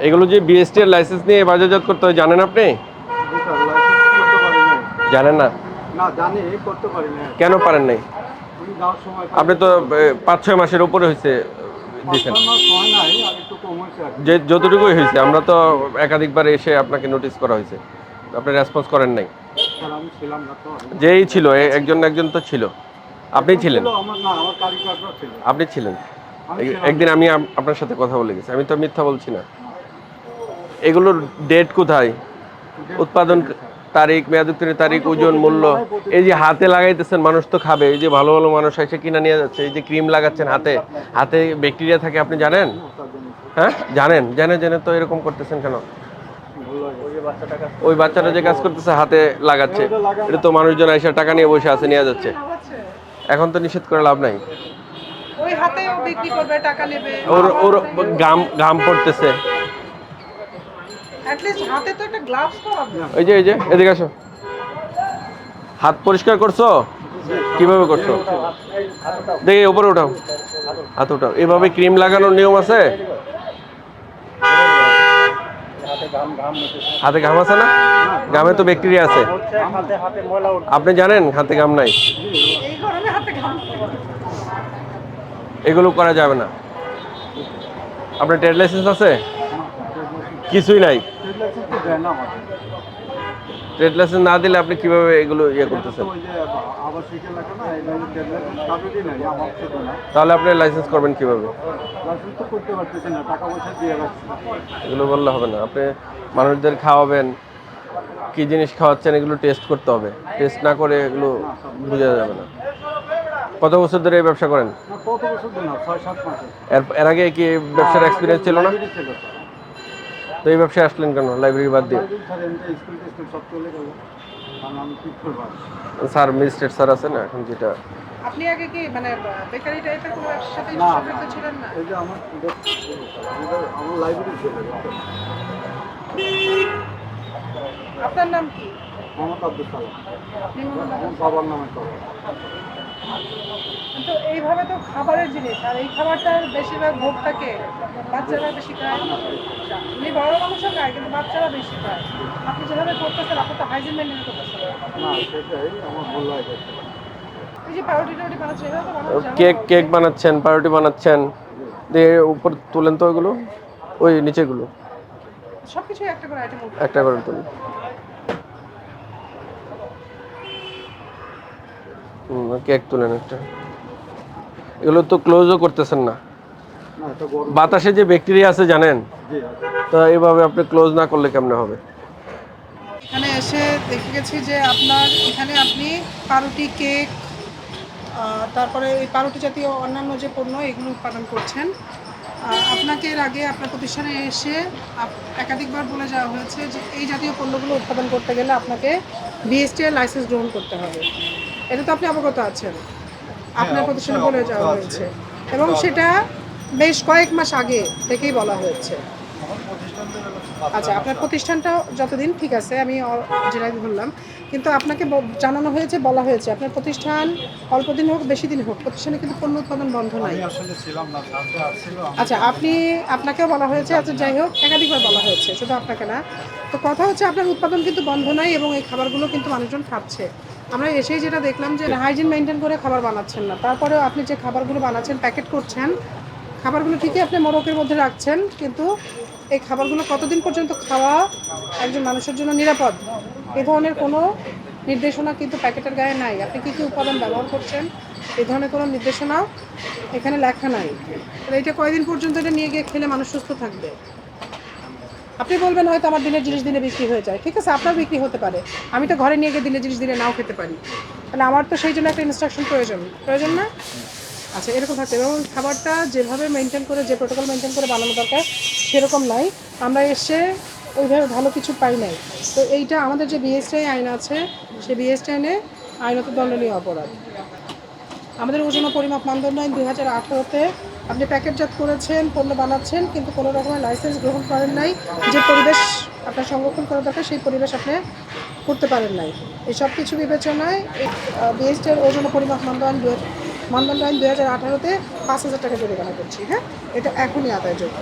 এগুলো যে বিএসটি এর লাইসেন্স নিয়ে বাজারজাত করতে হয় জানেন আপনি? জানেন না? কেন পারেন নাই? আপনি তো পাঁচ ছয় মাসের উপরে হয়েছে হয়। যে যতটুকুই হয়েছে আমরা তো একাধিকবার এসে আপনাকে নোটিশ করা হয়েছে আপনি রেসপন্স করেন নাই। যেই ছিল একজন একজন তো ছিল। আপনি ছিলেন? আপনি ছিলেন। একদিন আমি আপনার সাথে কথা বলে গেছি। আমি তো মিথ্যা বলছি না। এগুলোর ডেট কোথায়? উৎপাদন তারিখ মেয়াদোত্তীর্ণের তারিখ ওজন মূল্য। এই যে হাতে লাগাইতেছেন মানুষ তো খাবে। এই যে ভালো ভালো মানুষ এসে কিনা নিয়ে যাচ্ছে এই যে ক্রিম লাগাচ্ছেন হাতে। হাতে ব্যাকটেরিয়া থাকে আপনি জানেন? হ্যাঁ? জানেন? জানে জেনে তো এরকম করতেছেন কেন। ওই বাচ্চাটা যে কাজ করতেছে হাতে লাগাচ্ছে। এটা তো মানুষজন এসে টাকা নিয়ে বসে আছে নিয়ে যাচ্ছে। এখন তো নিষেধ করে লাভ নাই। ওই হাতেও বিক্রি করবে টাকা নেবে। ওর ওর গাম গাম পড়তেছে। হাতে তো একটা গ্লাভস পরাবে যে এই যে এদিকে আসো। হাত পরিষ্কার করছ? কীভাবে করছ? দেখি উপরে উঠাও। হাত উঠাও। এভাবে ক্রিম লাগানোর নিয়ম আছে? হাতে ঘাম আছে না? ঘামে তো ব্যাকটেরিয়া আছে। আপনি জানেন হাতে ঘাম নাই। এই। এগুলো করা যাবে না। আপনার ট্রেড লাইসেন্স আছে? কিছুই নাই। ট্রেড লাইসেন্স না দিলে আপনি কীভাবে এগুলো ইয়ে করতেছেন। তাহলে আপনি লাইসেন্স করবেন কীভাবে। এগুলো বললে হবে না আপনি মানুষদের খাওয়াবেন কি জিনিস খাওয়াচ্ছেন এগুলো টেস্ট করতে হবে টেস্ট না করে এগুলো বোঝা যাবে না কত বছর ধরে এই ব্যবসা করেন। এর আগে কি ব্যবসার এক্সপিরিয়েন্স ছিল না। তো এই ব্যবসায় আসলেন কেন? লাইব্রেরি বাদ দিয়ে? স্যার আর? স্যার ম্যাজিস্ট্রেট স্যার আছে না এখন যেটা? আপনি আগে কি মানে বেকারি টাইপের কোনো ব্যবসার সাথে। সম্পৃক্ত ছিলেন না? এই যে আমার আমার- লাইব্রেরি ছিল। আপনার নাম কি? মোহাম্মদ আব্দুল সালাম। আমার বাবার নামে তো। তো এইভাবে তো খাবারের জিনিস আর এই খাবারটার বেশিরভাগ ভোগ থাকে বাচ্চারা বেশি খায়? উনি বড় মানুষও খায় কিন্তু বাচ্চারা বেশি খায় আপনি যেভাবে করতেছেন আপনি তো হাইজিন মেনটেন করতেছেন না সেটাই আমার ভুল হয়ে গেছে। কেক কেক বানাচ্ছেন পাউরুটি বানাচ্ছেন। দিয়ে উপর তুলেন তো ওইগুলো ওই নিচেগুলো। সবকিছুই একটা করে আইটেম একটা করে তুলুন। কেক তুলেন একটা। এগুলো তো ক্লোজও করতেছেন না। বাতাসে যে ব্যাকটেরিয়া আছে জানেন? তো এইভাবে আপনি ক্লোজ না করলে কেমনে হবে? এখানে এসে দেখে গেছি যে আপনার এখানে আপনি পাউরুটি কেক তারপরে এই পাউরুটি জাতীয় অন্যান্য যে পণ্য এগুলো উৎপাদন করছেন। আপনাকে এর আগে আপনার প্রতিষ্ঠানে এসে আপ- একাধিকবার বলে যাওয়া হয়েছে যে এই জাতীয় পণ্যগুলো উৎপাদন করতে গেলে আপনাকে বিএসটিআই লাইসেন্স গ্রহণ করতে হবে। এটা তো আপনি অবগত আছেন। আপনার প্রতিষ্ঠানে বলে যাওয়া হয়েছে। এবং সেটা বেশ কয়েক মাস আগে থেকেই বলা হয়েছে। আচ্ছা আপনার প্রতিষ্ঠানটা যতদিন ঠিক আছে আমি যেটা বললাম কিন্তু আপনাকে জানানো হয়েছে বলা হয়েছে আপনার প্রতিষ্ঠান অল্প দিন হোক বেশি দিন হোক প্রতিষ্ঠানে কিন্তু পণ্য উৎপাদন বন্ধ নাই। আচ্ছা আপনি আপনাকেও বলা হয়েছে আচ্ছা যাই হোক একাধিকবার বলা হয়েছে শুধু আপনাকে না। তো কথা হচ্ছে আপনার উৎপাদন কিন্তু বন্ধ নাই এবং এই খাবারগুলো কিন্তু মানুষজন খাচ্ছে। আমরা এসেই যেটা দেখলাম যে হাইজিন মেনটেন করে খাবার বানাচ্ছেন না। তারপরেও আপনি যে খাবারগুলো বানাচ্ছেন প্যাকেট করছেন খাবারগুলো ঠিকই আপনি মোড়কের মধ্যে রাখছেন, কিন্তু এই খাবারগুলো কতদিন পর্যন্ত খাওয়া একজন মানুষের জন্য নিরাপদ? এ ধরনের কোনো নির্দেশনা কিন্তু প্যাকেটের গায়ে নাই। আপনি কী কী উপাদান ব্যবহার করছেন? এ ধরনের কোনো নির্দেশনা এখানে লেখা নাই। তাহলে এটা কয়দিন পর্যন্ত এটা নিয়ে গিয়ে খেলে মানুষ সুস্থ থাকবে? আপনি বলবেন হয়তো আমার দিনের জিনিস দিনে বিক্রি হয়ে যায়। ঠিক আছে, আপনার বিক্রি হতে পারে। আমি তো ঘরে নিয়ে গিয়ে দিনের জিনিস দিনে নাও খেতে পারি। তাহলে আমার তো সেই জন্য একটা ইনস্ট্রাকশন প্রয়োজন। প্রয়োজন না? আচ্ছা এরকম থাকতে এবং খাবারটা যেভাবে মেনটেন করে, যে প্রোটোকল মেনটেন করে বানানো দরকার, সেরকম নাই। আমরা এসে ওইভাবে ভালো কিছু পাই নাই। তো এইটা আমাদের যে বিএসটিআই আইন আছে, সেই বিএসটিআই আইনে আইনত দণ্ডনীয় অপরাধ। আমাদের ওজন পরিমাপ মানদণ্ড আইন দুই হাজার আঠেরোতে আপনি প্যাকেটজাত করেছেন, পণ্য বানাচ্ছেন, কিন্তু কোনো রকমের লাইসেন্স গ্রহণ করেন নাই। যে পরিবেশ আপনার সংরক্ষণ করা দরকার, সেই পরিবেশ আপনি করতে পারেন নাই। এই সব কিছু বিবেচনায় বিএসটির ওজন পরিমাপ মানদণ্ড আইন মানদণ্ড আইন দু হাজার আঠারোতে পাঁচ হাজার টাকা জরিমানা করছি হ্যাঁ? এটা এখনই আদায়যোগ্য